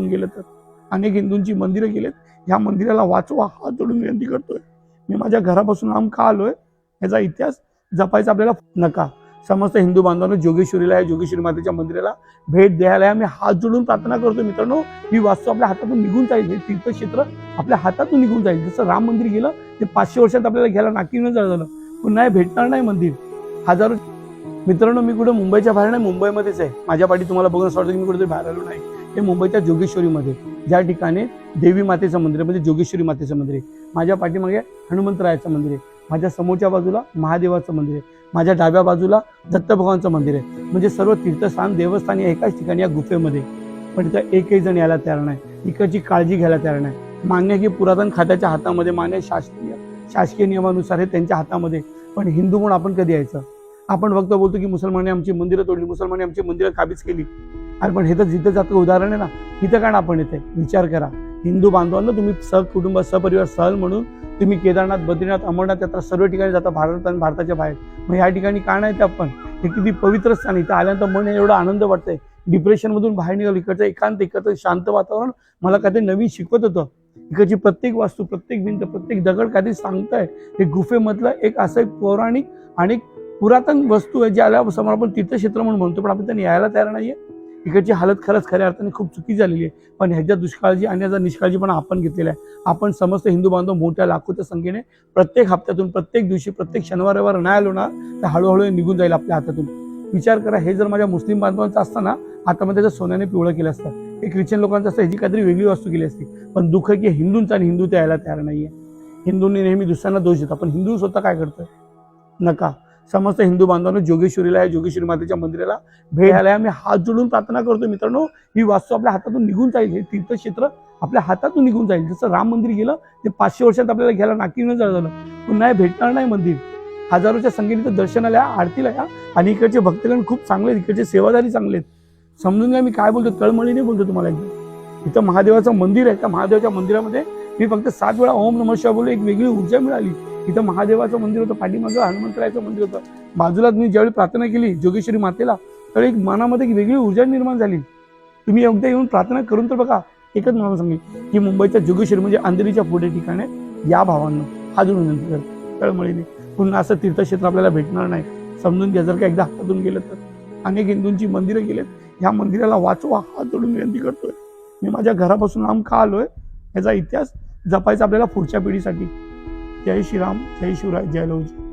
गेलं तर. अनेक हिंदूंची मंदिरं गेलेत. ह्या मंदिराला वाचवा हात जोडून विनंती करतोय. मी माझ्या घरापासून लांब का आलोय? याचा इतिहास जपायचा आपल्याला नका. समस्त हिंदू बांधवांना जोगेश्वरीला या जोगेश्वरी मातेच्या मंदिराला भेट द्यायला मी हात जोडून प्रार्थना करतो मित्रांनो. ही वास्तू आपल्या हातातून निघून जाईल. हे तीर्थक्षेत्र आपल्या हातातून निघून जाईल. जसं राम मंदिर गेलं ते पाचशे वर्षात आपल्याला घ्यायला नाकीनं झालं. पुन्हा नाही भेटणार नाही मंदिर. हजारो मित्रांनो मी कुठे मुंबईच्या बाहेर नाही मुंबईमध्येच आहे. माझ्या पाठी तुम्हाला बघून असं वाटतं की मी कुठेतरी बाहेर आलो नाही. हे मुंबईच्या जोगेश्वरीमध्ये ज्या ठिकाणी देवी मातेचं मंदिर आहे म्हणजे जोगेश्वरी मातेचं मंदिर आहे. माझ्या पाठीमागे हनुमंतरायाचं मंदिर आहे. माझ्या समोरच्या बाजूला महादेवाचं मंदिर आहे. माझ्या डाव्या बाजूला दत्त भगवानचं मंदिर आहे. म्हणजे सर्व तीर्थस्थान देवस्थान या एकाच ठिकाणी या गुफेमध्ये पण इथं एकही जण यायला तयार नाही. इकडची काळजी घ्यायला तयार नाही. मान्य की पुरातन खात्याच्या हातामध्ये मान्य शासकीय शासकीय नियमानुसार हे त्यांच्या हातामध्ये पण हिंदू म्हणून आपण कधी यायचं? आपण फक्त बोलतो की मुसलमाने आमची मंदिरं तोडली मुसलमाने आमची मंदिरं काबीज केली. अरे पण हे तर जिथं जातं उदाहरण आहे ना इथं का आपण येते विचार करा. हिंदू बांधवांना तुम्ही सहकुटुंब सहपरिवार सहल म्हणून तुम्ही केदारनाथ बद्रीनाथ अमरनाथ यात्रा सर्व ठिकाणी जाता भारत आणि भारताच्या बाहेर. मग या ठिकाणी का नाही ते आपण? हे किती पवित्र स्थान इथं आल्यानंतर मन एवढा आनंद वाटतंय. डिप्रेशनमधून बाहेर निघालो इकडचं एकांत इकडचं शांत वातावरण. मला काहीतरी नवीन शिकवत होतं. इकडची प्रत्येक वास्तू प्रत्येक भिंत प्रत्येक दगड काहीतरी सांगताय. हे गुफेमधलं एक असं एक पौराणिक आणि पुरातन वस्तू आहे ज्याला समोर आपण तीर्थक्षेत्र म्हणून म्हणतो पण आपण त्यांनी यायला तयार नाहीये. इकडची हालत खरंच खऱ्या अर्थाने खूप चुकी झालेली आहे. पण ह्याच्या दुष्काळजी आणि ह्याचा निष्काळजीपणा आपण घेतलेला आहे. आपण समस्त हिंदू बांधव मोठ्या लाखोच्या संख्येने प्रत्येक हप्त्यातून प्रत्येक दिवशी प्रत्येक शनिवार रविवार नाही आलो ना तर हळूहळू निघून जाईल आपल्या हातातून. विचार करा हे जर माझ्या मुस्लिम बांधवांचं असताना मग त्याच्या सोन्याने पिवळं केलं असतं. हे ख्रिश्चन लोकांचं असतं ह्याची काहीतरी वेगळी वस्तू केली असती. पण दुःख की हिंदूंचा आणि हिंदू ते यायला तयार नाहीये. हिंदूंनी नेहमी दुसऱ्यांना दोष देतात. पण हिंदू स्वतः काय करतोय? नका. समस्त हिंदू बांधवांनो जोगेश्वरीला या जोगेश्वरी मातेच्या मंदिराला भेट द्यायला मी हात जोडून प्रार्थना करतो मित्रांनो ही वास्तू आपल्या हातातून निघून जाईल. हे तीर्थक्षेत्र आपल्या हातातून निघून जाईल. जसं राम मंदिर गेलं ते पाचशे वर्षात आपल्याला घ्यायला नाकीनं झालं. पुन्हा भेटणार नाही मंदिर. हजारोच्या संख्येने दर्शनाला या आरतीला या. आणि इकडचे भक्तगण खूप चांगले आहेत. इकडचे सेवादारी चांगले आहेत. समजून घ्या मी काय बोलतो तळमळीने बोलतो तुम्हाला एकदम इथं महादेवाचं मंदिर आहे. त्या महादेवाच्या मंदिरामध्ये मी फक्त सात वेळा ओम नमः शिवाय बोललो एक वेगळी ऊर्जा मिळाली. इथं महादेवाचं मंदिर होतं पाठीमागं हनुमंतरायचं मंदिर होतं. बाजूला मी ज्यावेळी प्रार्थना केली जोगेश्वरी मातेला त्यावेळी एक मनामध्ये एक वेगळी ऊर्जा निर्माण झाली. तुम्ही एकदा येऊन प्रार्थना करून तर बघा एकच मला सांगेल की मुंबईच्या जोगेश्वरी म्हणजे अंधेरीच्या पुढे ठिकाणी या भावांना हा जोडून विनंती करतो. तळमळीने. पुन्हा असं तीर्थक्षेत्र आपल्याला भेटणार नाही. समजून घ्या जर का एकदा हातातून गेलं तर. अनेक हिंदूंची मंदिरं गेलेत. ह्या मंदिराला वाचवा हात जोडून विनंती करतोय. मी माझ्या घरापासून लांब का आलोय याचा इतिहास जपायचं आपल्याला पुढच्या पिढीसाठी. जय श्रीराम जय शिवराय जय लवजी